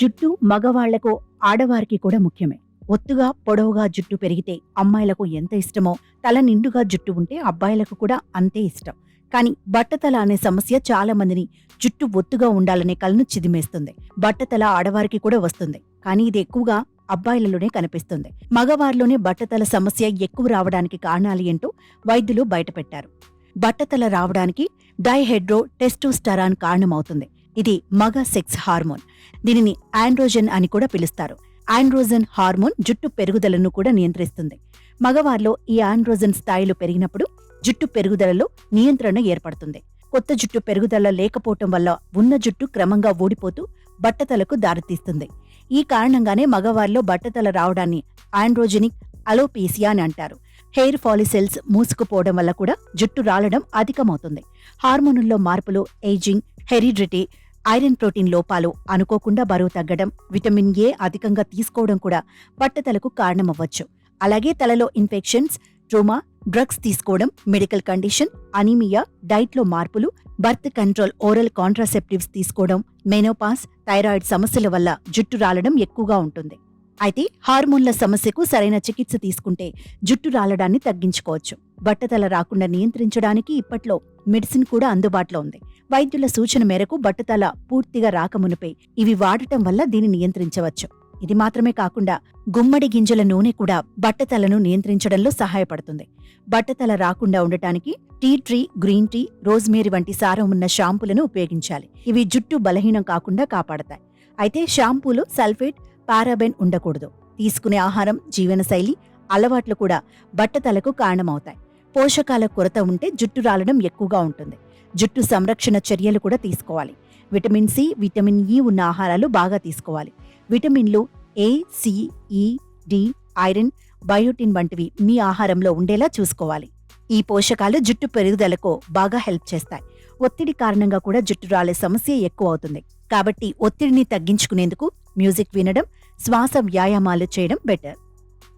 జుట్టు మగవాళ్ళకు ఆడవారికి కూడా ముఖ్యమే. ఒత్తుగా పొడవుగా జుట్టు పెరిగితే అమ్మాయిలకు ఎంత ఇష్టమో తల నిండుగా జుట్టు ఉంటే అబ్బాయిలకు కూడా అంతే ఇష్టం. కానీ బట్టతల అనే సమస్య చాలా మందిని జుట్టు ఒత్తుగా ఉండాలనే కలను చిదిమేస్తుంది. బట్టతల ఆడవారికి కూడా వస్తుంది. కానీ ఇది ఎక్కువగా అబ్బాయిలలోనే కనిపిస్తుంది. మగవారిలోనే బట్టతల సమస్య ఎక్కువ రావడానికి కారణాలు ఏంటో వైద్యులు బయటపెట్టారు. బట్టతల రావడానికి డైహెడ్రో టెస్టోస్టరాన్ కారణమవుతుంది. ఇది మగ సెక్స్ హార్మోన్. దీనిని ఆండ్రోజన్ అని కూడా పిలుస్తారు. ఆండ్రోజన్ హార్మోన్ జుట్టు పెరుగుదలను కూడా నియంత్రిస్తుంది. మగవారిలో ఈ ఆండ్రోజన్ స్థాయిలు పెరిగినప్పుడు జుట్టు పెరుగుదలలో నియంత్రణ ఏర్పడుతుంది. కొత్త జుట్టు పెరుగుదల లేకపోవటం వల్ల ఉన్న జుట్టు క్రమంగా ఊడిపోతూ బట్టతలకు దారితీస్తుంది. ఈ కారణంగానే మగవారిలో బట్టతల రావడాన్ని ఆండ్రోజెనిక్ అలోపేసియా అని అంటారు. హెయిర్ ఫాలిసెల్స్ మూసుకుపోవడం వల్ల కూడా జుట్టు రాలడం అధికమవుతుంది. హార్మోనుల్లో మార్పులు ఏజింగ్ హెరిడ్రిటీ ఐరన్ ప్రోటీన్ లోపాలు అనుకోకుండా బరువు తగ్గడం విటమిన్ ఏ అధికంగా తీసుకోవడం కూడా పట్టుదలకు కారణమవ్వచ్చు. అలాగే తలలో ఇన్ఫెక్షన్స్ ట్రోమా డ్రగ్స్ తీసుకోవడం మెడికల్ కండిషన్ అనీమియా డైట్లో మార్పులు బర్త్ కంట్రోల్ ఓరల్ కాంట్రాసెప్టివ్స్ తీసుకోవడం మెనోపాస్ థైరాయిడ్ సమస్యల వల్ల జుట్టు రాలడం ఎక్కువగా ఉంటుంది. అయితే హార్మోన్ల సమస్యకు సరైన చికిత్స తీసుకుంటే జుట్టు రాలడాన్ని తగ్గించుకోవచ్చు. బట్టతల రాకుండా నియంత్రించడానికి ఇప్పట్లో మెడిసిన్ కూడా అందుబాటులో ఉంది. వైద్యుల సూచన మేరకు బట్టతల పూర్తిగా రాకమునుపై ఇవి వాడటం వల్ల దీన్ని నియంత్రించవచ్చు. ఇది మాత్రమే కాకుండా గుమ్మడి గింజల నూనె కూడా బట్టతలను నియంత్రించడంలో సహాయపడుతుంది. బట్టతల రాకుండా ఉండటానికి tea tree green tea rosemary వంటి సారం ఉన్న షాంపూలను ఉపయోగించాలి. ఇవి జుట్టు బలహీనం కాకుండా కాపాడతాయి. అయితే షాంపూలో సల్ఫేట్ పారాబెన్ ఉండకూడదు. తీసుకునే ఆహారం జీవనశైలి అలవాట్లు కూడా బట్టతలకు కారణమవుతాయి. పోషకాల కొరత ఉంటే జుట్టు రాలడం ఎక్కువగా ఉంటుంది. జుట్టు సంరక్షణ చర్యలు కూడా తీసుకోవాలి. విటమిన్ సి విటమిన్ ఇ ఉన్న ఆహారాలు బాగా తీసుకోవాలి. విటమిన్లు A C E D iron biotin వంటివి మీ ఆహారంలో ఉండేలా చూసుకోవాలి. ఈ పోషకాలు జుట్టు పెరుగుదలకు బాగా హెల్ప్ చేస్తాయి. ఒత్తిడి కారణంగా కూడా జుట్టు రాలే సమస్య ఎక్కువ అవుతుంది. కాబట్టి ఒత్తిడిని తగ్గించుకునేందుకు మ్యూజిక్ వినడం శ్వాస వ్యాయామాలు చేయడం బెటర్.